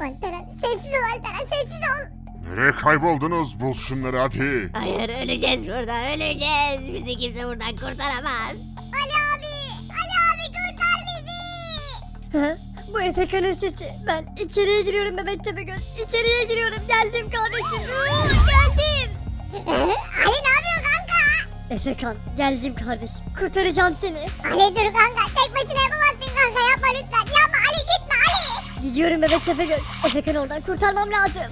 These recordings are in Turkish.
Alperen sessiz ol Alperen sessiz ol. Nereye kayboldunuz? Bul şunları hadi. Hayır öleceğiz burada öleceğiz. Bizi kimse buradan kurtaramaz. Ali abi Ali abi kurtar bizi. Hı? Bu Efekan'ın sesi. Ben içeriye giriyorum bebek Tepegöz. İçeriye giriyorum. Geldim kardeşim. Hı, geldim. Ali ne yapıyor kanka? Efekan geldim kardeşim. Kurtaracağım seni. Ali dur kanka tek başına yapamazsın kanka yapma lütfen Gidiyorum bebek Tepegöz. Efekan'ı oradan kurtarmam lazım.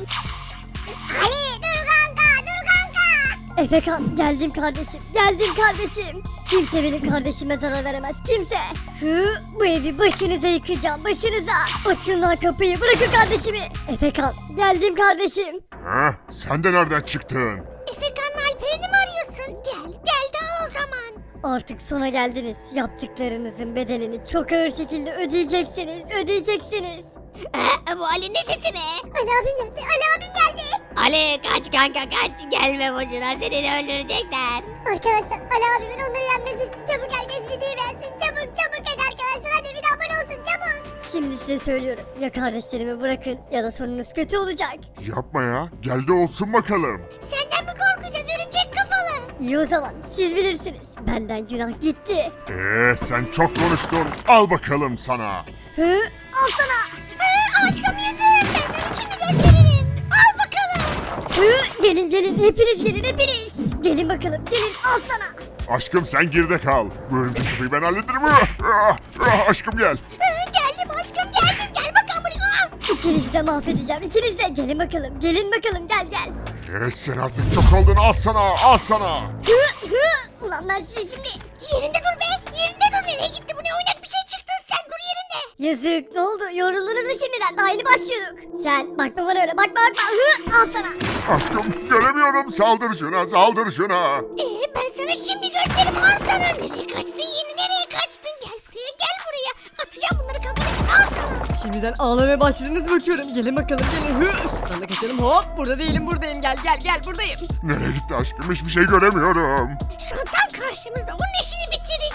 Ali dur kanka dur kanka. Efekan geldim kardeşim. Geldim kardeşim. Kimse benim kardeşime zarar veremez. Kimse. Hı, bu evi başınıza yıkacağım. Başınıza. Açın lan kapıyı. Bırakın kardeşimi. Efekan geldim kardeşim. Ha? Sen de nereden çıktın? Efekan'la Alperen'i mi arıyorsun? Gel gel de al o zaman. Artık sona geldiniz. Yaptıklarınızın bedelini çok ağır şekilde ödeyeceksiniz. Ödeyeceksiniz. Ee, bu Ali'nin sesi mi? Ali abim geldi Ali abim geldi. Ali kaç kanka kaç. Gelme boşuna seni de öldürecekler. Arkadaşlar Ali abimin onları yenmesi için çabuk herkes videoyu beğensin. Çabuk çabuk hadi arkadaşlar hadi bir de abone olsun çabuk. Şimdi size söylüyorum. Ya kardeşlerimi bırakın ya da sonunuz kötü olacak. Yapma ya. Gel de olsun bakalım. Senden mi korkacağız örümcek kafalı? İyi o zaman siz bilirsiniz. Benden günah gitti. Ee, sen çok konuştun. Al bakalım sana. Hı? Al sana. Hı, aşkım yüzüm ben sana şimdi gösteririm. Al bakalım. Hı? Gelin gelin hepiniz gelin hepiniz. Gelin bakalım gelin al sana. Aşkım sen geride kal. Bu örümcek kafayı ben hallederim. Ah, ah, ah, aşkım gel. Hı, geldim aşkım geldim gel bakalım buraya. İkinizi de mahvedeceğim ikiniz de. Gelin bakalım gelin bakalım gel gel. Ee, sen artık çok oldun. Al sana. Al sana. Hı? Hı? Ulan ben size şimdi. Yerinde dur be. Yerinde dur. Nereye gitti bu ne oynak Yazık ne oldu yoruldunuz mu şimdiden daha yeni başlıyorduk. Sen bakma bana öyle bakma bakma. Hı? Al sana. Aşkım göremiyorum. Saldır şuna. Saldır şuna. Ee, ben sana şimdi gösteririm. Al sana. Nereye kaçtın yeni nereye kaçtın? Gel buraya gel buraya. Atacağım bunları kafana. Al sana. Şimdiden ağlamaya başladınız bakıyorum. Gelin bakalım gelin. Hı. Ben de kaçalım. Hop burada değilim buradayım. Gel gel gel buradayım. Nereye gitti aşkım? Hiçbir şey göremiyorum. Şu an tam karşımızda. Onun işini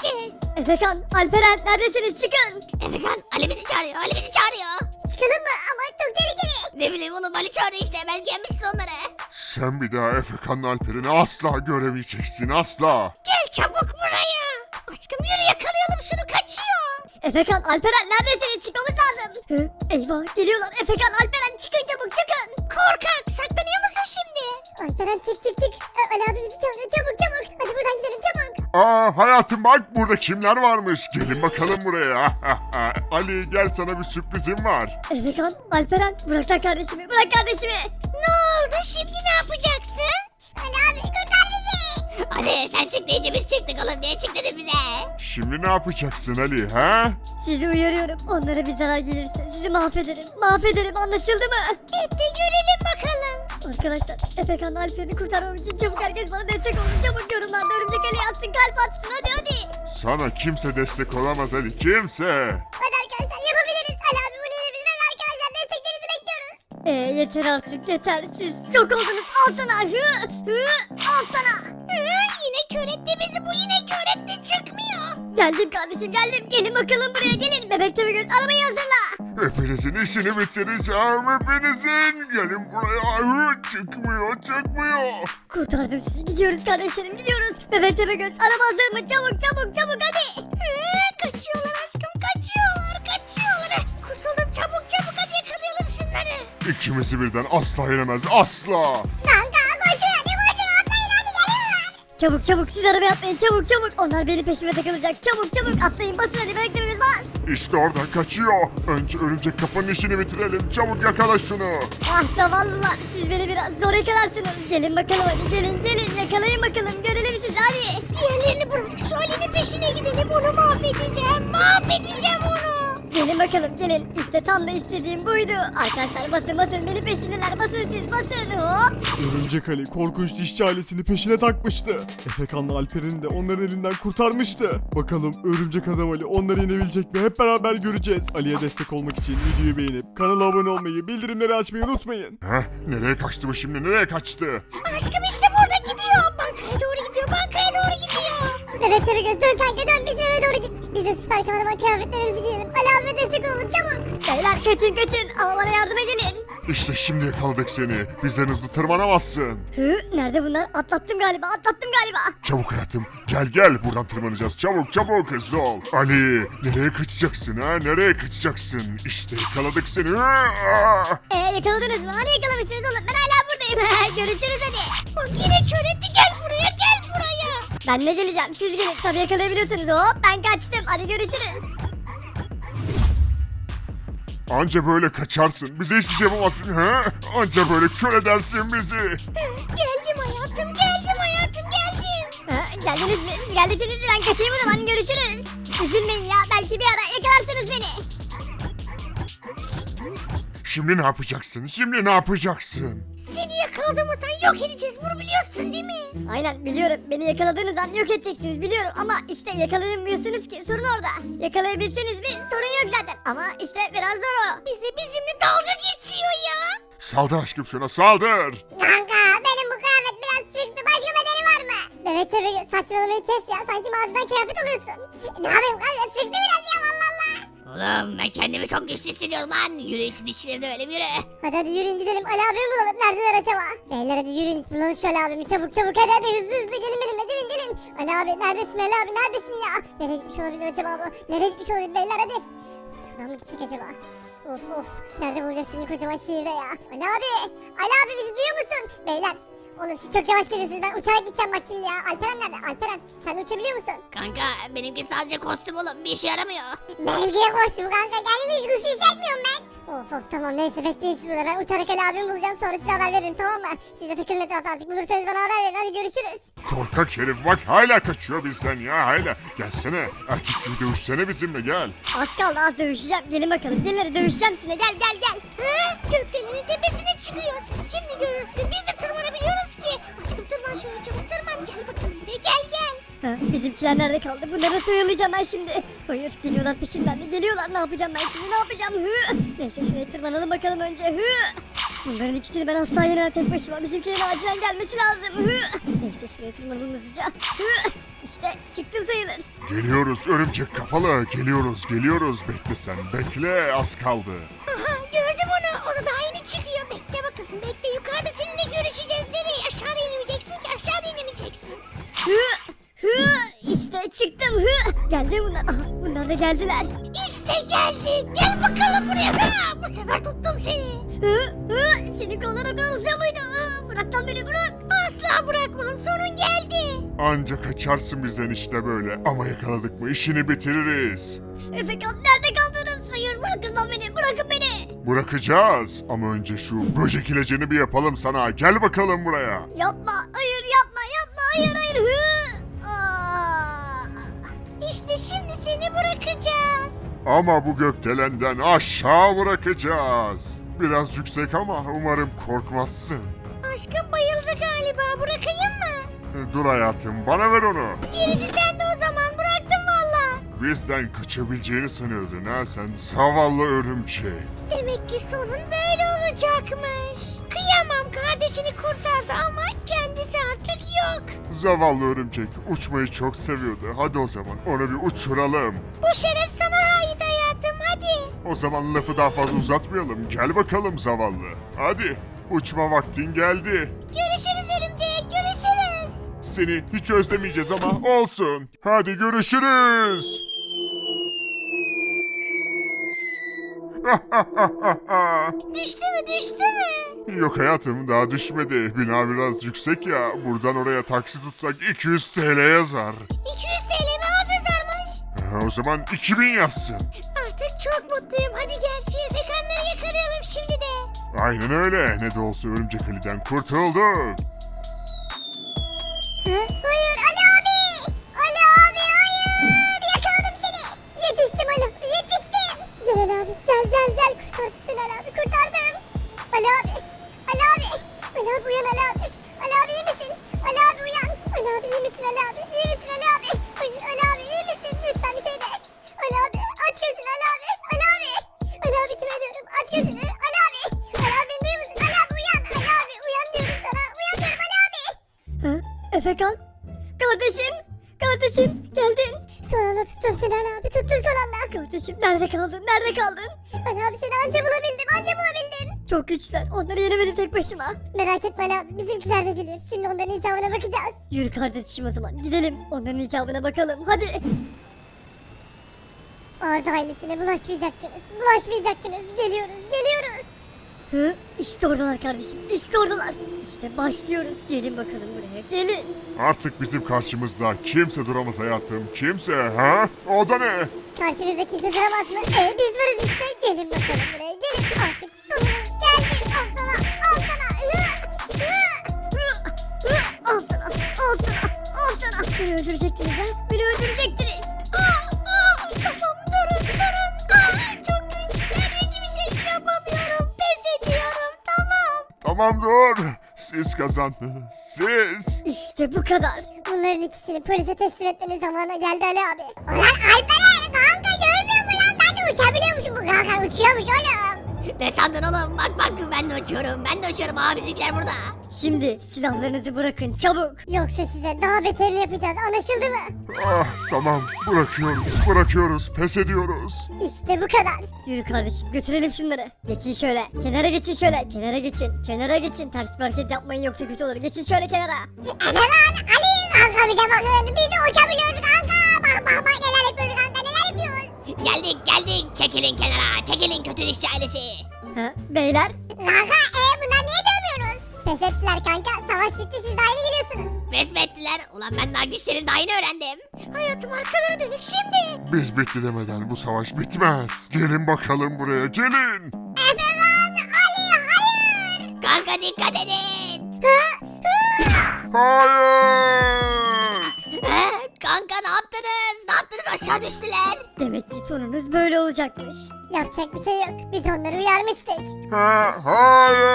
bitireceğiz. Efekan, Alperen neredesiniz çıkın. Efekan Ali bizi çağırıyor Ali bizi çağırıyor. Çıkalım mı? Ama çok tehlikeli. Ne bileyim oğlum Ali çağırıyor işte belki yenmişsin onları. Sen bir daha Efekan'la Alper'ini asla göremeyeceksin. Asla. Gel çabuk buraya. Aşkım yürü yakalayalım şunu kaçıyor. Efekan, Alperen neredesiniz çıkmamız lazım. Hı? Eyvah geliyorlar Efekan, Alperen çıkın çabuk çıkın. Korkak saklanıyor musun şimdi? Alperen çık çık çık. Ali abimizi çağırıyor çabuk çabuk. Hadi buradan gidelim çabuk. Aa hayatım bak burada kimler varmış. Gelin bakalım buraya. Ali gel sana bir sürprizim var. Efekan, Alperen bırak kardeşimi bırak kardeşimi. Ne oldu şimdi ne yapacaksın? Ali abi kurtar bizi. Ali sen çık deyince biz çıktık oğlum niye çık dedin bize? Şimdi ne yapacaksın Ali ha? Sizi uyarıyorum onlara bir zarar gelirse sizi mahvederim. Mahvederim anlaşıldı mı? Et de görelim bakalım. Arkadaşlar Efekan Alperen'i kurtarmam için çabuk herkes bana destek olsun. Çabuk yorumlarda örümcek Ali yazsın kalp atsın hadi hadi. Sana kimse destek olamaz Ali kimse. Hadi arkadaşlar yapabiliriz. Ali abi bunu yenebilir. Hadi arkadaşlar desteklerinizi bekliyoruz. Ee, yeter artık yeter siz çok oldunuz al sana hı hı al sana. Hı, yine kör etti bizi bu yine kör etti çıkmıyor. Geldim kardeşim geldim gelin bakalım buraya gelin bebek tabi göz arabayı hazırla. Hepinizin işini bitireceğim hepinizin. Gelin buraya. Çıkmıyor çıkmıyor. Kurtardım sizi gidiyoruz kardeşlerim gidiyoruz. Bebek tabi göz araba hazır mı çabuk çabuk çabuk hadi. Kaçıyorlar aşkım kaçıyorlar kaçıyorlar. Kurtuldum çabuk çabuk hadi yakalayalım şunları. İkimizi birden asla yenemez asla. Kanka Çabuk çabuk siz arabaya atlayın çabuk çabuk. Onlar benim peşime takılacak çabuk çabuk atlayın basın hadi göz bas. İşte oradan kaçıyor. Önce örümcek kafanın işini bitirelim. Çabuk yakala şunu. Ah zavallılar siz beni biraz zor yakalarsınız. Gelin bakalım hadi gelin gelin yakalayın bakalım görelim sizi hadi. Diğerlerini bırak şu Ali'nin peşine gidelim onu mahvedeceğim mahvedeceğim onu. Gelin bakalım gelin. İşte tam da istediğim buydu. Arkadaşlar basın basın beni peşindeler. Basın siz basın. Hop. Örümcek Ali korkunç dişçi ailesini peşine takmıştı. Efekan'la Alper'ini de onların elinden kurtarmıştı. Bakalım Örümcek Adam Ali onları yenebilecek mi? Hep beraber göreceğiz. Ali'ye destek olmak için videoyu beğenip kanala abone olmayı, bildirimleri açmayı unutmayın. Heh, nereye kaçtı bu şimdi nereye kaçtı? Aşkım işte Bebek tabi göz dön kanka dön bizim eve doğru git. Biz de süper kahraman kıyafetlerimizi giyelim. Ali abime destek olalım çabuk. Beyler kaçın kaçın bana yardıma gelin. İşte şimdi yakaladık seni. Bizden hızlı tırmanamazsın. Hı, nerede bunlar? Atlattım galiba atlattım galiba. Çabuk hayatım. Gel gel buradan tırmanacağız. Çabuk çabuk hızlı ol. Ali nereye kaçacaksın ha? Nereye kaçacaksın? İşte yakaladık seni. Aa! Ee yakaladınız mı? Hani yakalamışsınız oğlum ben hala buradayım. Görüşürüz hadi. Bak yine kör etti gel buraya gel buraya. Ben de geleceğim siz gelin tabii yakalayabiliyorsunuz hop ben kaçtım hadi görüşürüz. Anca böyle kaçarsın. Bize hiçbir şey yapamazsın ha? Anca böyle kör edersin bizi. Geldim hayatım geldim hayatım geldim. Ha, geldiniz mi? Siz geldiniz ben kaçayım o zaman görüşürüz. Üzülmeyin ya belki bir ara yakalarsınız beni. Şimdi ne yapacaksın? Şimdi ne yapacaksın? Yakaladığımı sen yok edeceğiz bunu biliyorsun değil mi? Aynen biliyorum beni yakaladığınız an yok edeceksiniz biliyorum ama işte yakalayamıyorsunuz ki sorun orada. Yakalayabilseniz bir sorun yok zaten ama işte biraz zor o. Bizi bizimle dalga geçiyor ya. Saldır aşkım şuna saldır. Kanka benim bu kıyafet biraz sıktı başka bedeni var mı? Bebek tabi saçmalamayı kes ya sanki mağazadan kıyafet alıyorsun. Ne yapayım kanka sıktı biraz. Oğlum ben kendimi çok güçlü hissediyorum lan. Yürüyüş dişleri de öyle mi yürü? Hadi hadi yürüyün gidelim Ali abimi bulalım. Neredeler acaba? Beyler hadi yürüyün bulalım şu Ali abimi çabuk çabuk hadi hadi hızlı hızlı gelin benimle gelin gelin. Ali abi neredesin Ali abi neredesin ya? Nereye gitmiş olabilir acaba bu? Nereye gitmiş olabilir beyler hadi. Şuradan mı gitsek acaba? Of of nerede bulacağız şimdi kocaman şehirde ya? Ali abi Ali abi bizi duyuyor musun? Beyler Oğlum siz çok yavaş geliyorsunuz. Ben uçarak gideceğim bak şimdi ya. Alperen nerede? Alperen sen de uçabiliyor musun? Kanka benimki sadece kostüm oğlum bir işe yaramıyor. Benimki de kostüm kanka. Kendimi hiç güçlü hissetmiyorum ben. Of of tamam neyse bekleyin siz burada. Ben uçarak Ali abimi bulacağım sonra size haber veririm tamam mı? Siz de takılın etrafta artık bulursanız bana haber verin. Hadi görüşürüz. Korkak herif bak hala kaçıyor bizden ya hala. Gelsene erkek gibi dövüşsene bizimle gel. Az kaldı az dövüşeceğim gelin bakalım gelin hadi dövüşeceğim sizinle gel gel gel. Ha? Gökdelenin tepesine çıkıyoruz. Şimdi görürsün. Biz de tırmanabiliyoruz ki. Aşkım tırman şuraya çabuk tırman. Gel bakalım gel gel. Ha, bizimkiler nerede kaldı? Bunları nasıl oyalayacağım ben şimdi? Hayır geliyorlar peşimden de geliyorlar. Ne yapacağım ben şimdi ne yapacağım? Hı. Neyse şuraya tırmanalım bakalım önce. Hı. Bunların ikisini ben asla yenemem tek başıma. Bizimkilerin acilen gelmesi lazım. Hı. Neyse şuraya tırmanalım hızlıca. Hı. İşte çıktım sayılır. Geliyoruz örümcek kafalı geliyoruz geliyoruz bekle sen bekle az kaldı. Aha gördüm onu. O da daha yeni çıkıyor. Bekle bakalım. Bekle yukarıda seninle görüşeceğiz. Nereye? Aşağıda inemeyeceksin ki. Aşağıda inemeyeceksin. Hı. Hı. İşte çıktım. Hı. Geldi bunlar. Bunlar da geldiler. İşte geldi. Gel bakalım buraya. Ha, bu sefer tuttum seni. Hı. Hı. Senin kollara benziyor muydu? Hı. Bırak lan beni bırak. Asla bırakmam. Sonun geldi. Anca kaçarsın bizden işte böyle ama yakaladık mı işini bitiririz. Efekan nerede kaldınız? Hayır bırakın lan beni. Bırakın beni. Bırakacağız ama önce şu böcek ilacını bir yapalım sana gel bakalım buraya. Yapma. Hayır yapma yapma. Hayır hayır. Hı. İşte şimdi seni bırakacağız. Ama bu gökdelenden aşağı bırakacağız. Biraz yüksek ama umarım korkmazsın. Aşkım bayıldı galiba. Bırakayım mı? Dur hayatım bana ver onu. Gerisi sende o zaman. Bıraktım valla. Bizden kaçabileceğini sanıyordun ha sen zavallı örümcek. Demek ki sorun böyle olacakmış. Kıyamam kardeşini kurtardı ama kendisi artık yok. Zavallı örümcek uçmayı çok seviyordu. Hadi o zaman onu bir uçuralım. Bu şeref sana ait hayatım hadi. O zaman lafı daha fazla uzatmayalım. Gel bakalım zavallı. Hadi uçma vaktin geldi. Görüşürüz örümcek görüşürüz. Seni hiç özlemeyeceğiz ama olsun. Hadi görüşürüz. Düştü mü düştü mü? Yok hayatım daha düşmedi. Bina biraz yüksek ya. Buradan oraya taksi tutsak 200 TL yazar. 200 TL mi az yazarmış? Ha, o zaman 2000 yazsın. Artık çok mutluyum hadi gel şu efekanları yakalayalım şimdi de. Aynen öyle. Ne de olsa örümcek Ali'den kurtulduk. Hayır Ali abi. Ali abi hayır. Yakaladım seni. Yetiştim Ali yetiştim. Gel Ali abi gel gel gel. Kurtardım seni Ali abi kurtardım. Ali abi. Ali abi. Ali uyan Ali abi. Ali abi iyi misin? Ali abi uyan. Ali abi iyi misin Ali abi? İyi misin Ali abi? Ali abi iyi misin? Lütfen bir şey de. Ali abi aç gözünü Ali abi. Ali abi. Ali abi kime diyorum? Aç gözünü. Ali abi. Ali abi beni duyuyor musun? Ali abi uyan. Ali abi uyan diyorum sana. Uyan diyorum Ali abi. Hı? Efekan? Kardeşim? Kardeşim geldin. Son anda tuttum Sinan abi tuttum son anda. Kardeşim nerede kaldın? Nerede kaldın? Ali abi seni anca bulabildim anca bulabildim. Çok güçler. Onları yenemedim tek başıma. Merak etme Ali abi bizimkiler de geliyor. Şimdi onların icabına bakacağız. Yürü kardeşim o zaman. Gidelim. Onların icabına bakalım. Hadi. Arda ailesine bulaşmayacaktınız. Bulaşmayacaktınız. Geliyoruz geliyoruz. Hı? İşte oradalar kardeşim. İşte oradalar. İşte başlıyoruz. Gelin bakalım buraya. Gelin. Artık bizim karşımızda kimse duramaz hayatım. Kimse ha? O da ne? Karşınızda kimse duramaz mı? Ee, biz varız işte. Gelin bakalım buraya. Beni öldürecektiniz ha? Beni öldürecektiniz. Aa, aa, tamam durun durun. Aa, çok güçlüler. Hiçbir şey yapamıyorum. Pes ediyorum. Tamam. Tamam dur. Siz kazandınız. Siz. İşte bu kadar. Bunların ikisini polise teslim etmenin zamanı geldi Ali abi. Ulan Alperen kanka görmüyor musun lan? Ben de uçabiliyormuşum. Bu kanka uçuyormuş oğlum. Ne sandın oğlum? Bak bak ben de uçuyorum. Ben de uçuyorum. Aa bizimkiler burada. Şimdi silahlarınızı bırakın çabuk. Yoksa size daha beterini yapacağız. Anlaşıldı mı? Ah tamam bırakıyoruz. Bırakıyoruz. Pes ediyoruz. İşte bu kadar. Yürü kardeşim götürelim şunları. Geçin şöyle. Kenara geçin şöyle. Kenara geçin. Kenara geçin. Ters bir hareket yapmayın yoksa kötü olur. Geçin şöyle kenara. Lan Ali kanka bize bakın. Biz de uçabiliyoruz kanka. Bak bak bak neler Geldik geldik. Çekilin kenara. Çekilin kötü dişçi ailesi. Ha, beyler. Kanka e bunlar niye dövmüyoruz? Pes ettiler kanka. Savaş bitti siz de aynı geliyorsunuz. Resmi ettiler. Ulan ben daha güçlerini daha yeni öğrendim. Hayatım arkalara dönük şimdi. Biz bitti demeden bu savaş bitmez. Gelin bakalım buraya gelin. Efe lan Ali hayır. Kanka dikkat edin. Hayır. Kanka ne yaptınız? Ne yaptınız? Aşağı düştüler. Demek ki sonunuz böyle olacakmış. Yapacak bir şey yok. Biz onları uyarmıştık. Ha, hayır.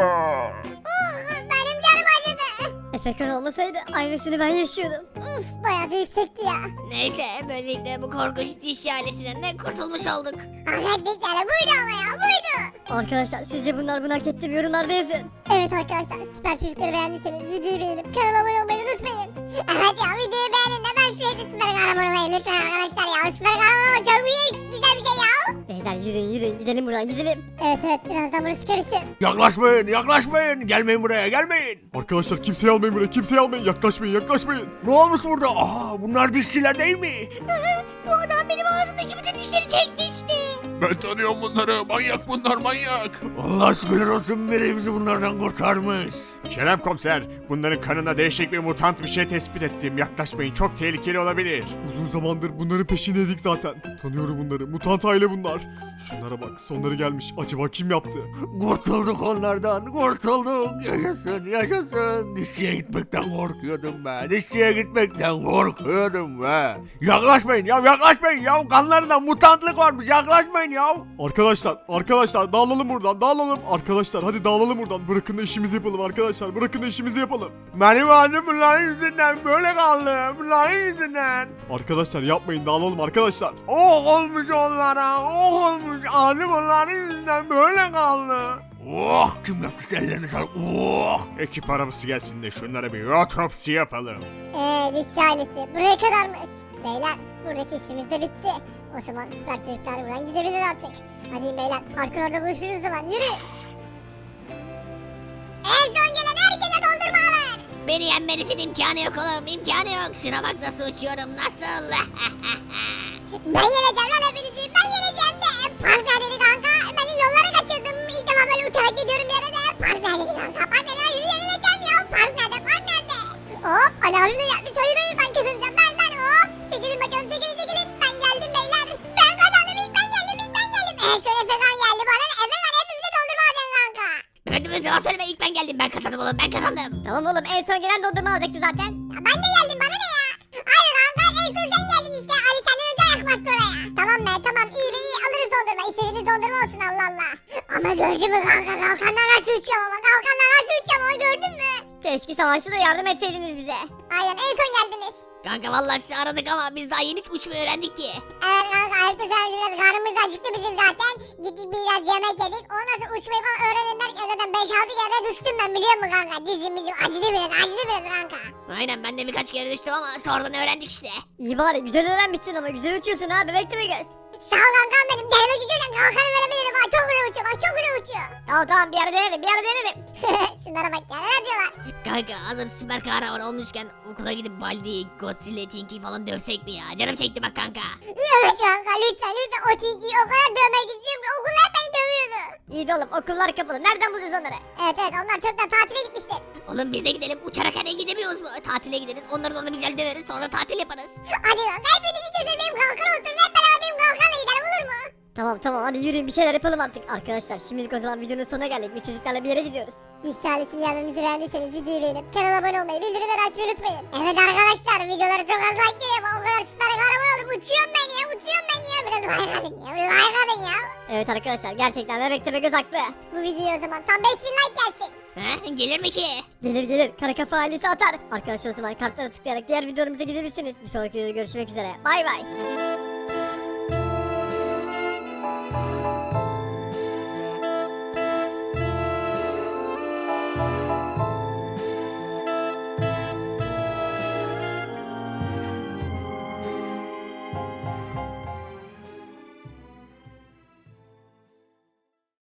Ah. Uh, benim canım acıdı. Efekan olmasaydı aynısını ben yaşıyordum. Uf bayağı da yüksekti ya. Neyse böylelikle bu korkunç dişçi ailesinden de kurtulmuş olduk. Hak ettikleri buydu ama ya buydu. Arkadaşlar sizce bunlar bunu hak etti mi yorumlarda yazın. Evet arkadaşlar süper çocukları beğendiyseniz videoyu beğenip kanala abone olmayı unutmayın. Evet ya videoyu beğenin de ben sürekli süper kahraman olayım lütfen arkadaşlar ya. Süper kahraman olmak çok iyi güzel bir şey ya. Beyler yürüyün yürüyün gidelim buradan gidelim. Evet evet birazdan burası karışır. Yaklaşmayın, yaklaşmayın. Gelmeyin buraya, gelmeyin. Arkadaşlar kimseyi almayın buraya. Kimseyi almayın. Yaklaşmayın yaklaşmayın. Ne olmuş burada? Aa, bunlar dişçiler değil mi? Bu adam benim ağzımdaki bütün dişleri çekmişti. Ben tanıyorum bunları. Manyak bunlar manyak. Allah şükürler olsun biri bizi bunlardan kurtarmış. Kerem komiser, bunların kanında değişik bir mutant bir şey tespit ettim. Yaklaşmayın, çok tehlikeli olabilir. Uzun zamandır bunların peşindeydik zaten. Tanıyorum bunları, mutant aile bunlar. Şunlara bak, sonları gelmiş. Acaba kim yaptı? Kurtulduk onlardan, kurtulduk. Yaşasın, yaşasın. Dişçiye gitmekten korkuyordum be. Dişçiye gitmekten korkuyordum be. Yaklaşmayın ya, yaklaşmayın ya. Kanlarında mutantlık varmış, yaklaşmayın ya. Arkadaşlar, arkadaşlar dağılalım buradan, dağılalım. Arkadaşlar hadi dağılalım buradan. Bırakın da işimizi yapalım arkadaşlar. Bırakın da işimizi yapalım. Benim ağzım bunların yüzünden böyle kaldı. Bunların yüzünden. Arkadaşlar yapmayın, dağılalım arkadaşlar. Oh olmuş onlara, oh olmuş. Ağzım onların yüzünden böyle kaldı. Oh kim yaptıysa ellerini sağlık. Oh. Ekip arabası gelsin de şunlara bir otopsi yapalım. Eee dişçi ailesi buraya kadarmış. Beyler buradaki işimiz de bitti. O zaman süper çocuklar buradan gidebilir artık. Hadi beyler parkur orada buluşuruz zaman yürü. Beni yenmenisinin imkanı yok oğlum. imkanı yok. Şuna bak nasıl uçuyorum. Nasıl? Ben yeneceğim lan hepinizi ben yeneceğim de. Park dedi kanka benim yollara kaçırdım. İlk defa böyle uçarak gidiyorum bir de. Park dedi kanka park nerede yürü yenileceğim ya. Park nerede park nerede? Hop de gelmiş hayır hayır ben kazanacağım yalan söyleme. ilk ben geldim. Ben kazandım oğlum. Ben kazandım. Tamam oğlum en son gelen dondurma alacaktı zaten. Ya ben de geldim bana ne ya? Hayır kanka en son sen geldin işte. Ali senden önce ayak bastı oraya. Tamam be tamam iyi be iyi alırız dondurma. İstediğiniz dondurma olsun Allah Allah. Ama gördün mü kanka kalkanlar nasıl uçuyor ama kalkanlar nasıl uçuyor ama gördün mü? Keşke savaşta da yardım etseydiniz bize. Aynen en son geldiniz. Kanka vallahi sizi aradık ama biz daha yeni uçmayı öğrendik ki. Evet kanka ayıptı sonra biraz karnımız acıktı bizim zaten. Gittik biraz yemek yedik. Ondan sonra uçmayı falan öğrenelim derken zaten 5-6 kere düştüm ben biliyor musun kanka? Dizim bizim acıdı biraz acıdı biraz kanka. Aynen ben de birkaç kere düştüm ama sonradan öğrendik işte. İyi bari güzel öğrenmişsin ama güzel uçuyorsun ha bebek mi göz? Sağ ol kankam benim. Gelmek istiyorsan kalkanı verebilirim ha. Çok güzel uçuyor bak çok güzel uçuyor. Tamam tamam bir ara denerim bir ara denerim. Şunlara bak ya ne diyorlar. Kanka hazır süper kahraman olmuşken okula gidip Baldi, Godzilla, Tinky falan dövsek mi ya? Canım çekti bak kanka. Evet kanka lütfen lütfen o tilkiyi o kadar dövmek istiyorum ki okul hep beni dövüyordu. İyi de oğlum okullar kapalı nereden bulacağız onları? Evet evet onlar çoktan tatile gitmişler. Oğlum biz de gidelim uçarak hani gidemiyoruz mu? Tatile gideriz onları da orada bir güzel döveriz sonra tatil yaparız. Hadi kanka hepiniz istiyorsanız benim kalkan oturun hep Tamam tamam hadi yürüyün bir şeyler yapalım artık. Arkadaşlar şimdilik o zaman videonun sonuna geldik. Biz çocuklarla bir yere gidiyoruz. Diş çaresini yenmemizi beğendiyseniz videoyu beğenip kanala abone olmayı, bildirimleri açmayı unutmayın. Evet arkadaşlar videoları çok az like geliyor ama o kadar süper kahraman oldum. Uçuyorum ben ya, uçuyorum ben ya. Biraz like atın ya, biraz like atın ya. Evet arkadaşlar gerçekten bebek tepe göz haklı. Bu videoya o zaman tam 5000 like gelsin. He? Gelir mi ki? Gelir gelir kara kafa ailesi atar. Arkadaşlar o zaman kartlara tıklayarak diğer videolarımıza gidebilirsiniz. Bir sonraki videoda görüşmek üzere. Bay bay.